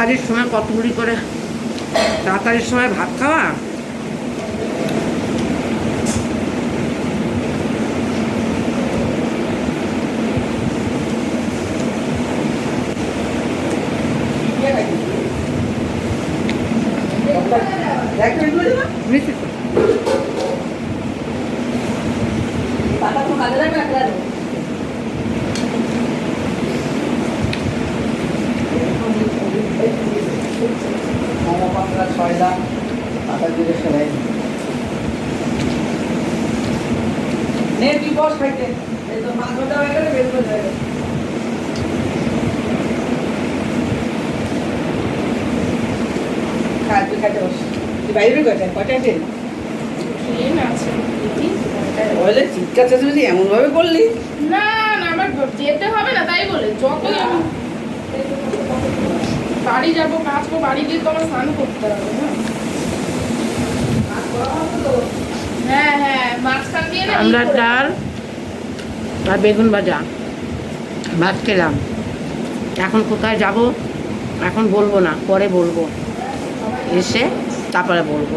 তাড়াতাড়ির সময় কতগুলি করে তাড়াতাড়ির সময় ভাত খাওয়া? আটা সেলাই নে তুই বস খাইতে। এই তো পাঁচ হয়ে গেলে বের করে যাবে খা খাইতে বস। তুই বাইরে কয়টা? কয়টা আছে? ট্রেন আছে দেখি কয়টায়- বলে চিৎকার চেঁচামেচি এমন ভাবে করলি? না না আমার যেতে হবে না তাই বলে। যতই বাড়ি যাব কাজ বাড়ি গিয়ে তোমার স্নান করতে হবে হ্যাঁ? হ্যাঁ মাঝখান দিয়ে আমরা ডাল আর বেগুন ভাজা ভাত খেলাম। এখন কোথায় যাব? এখন বলব না পরে বলব। এসে তারপরে বলব।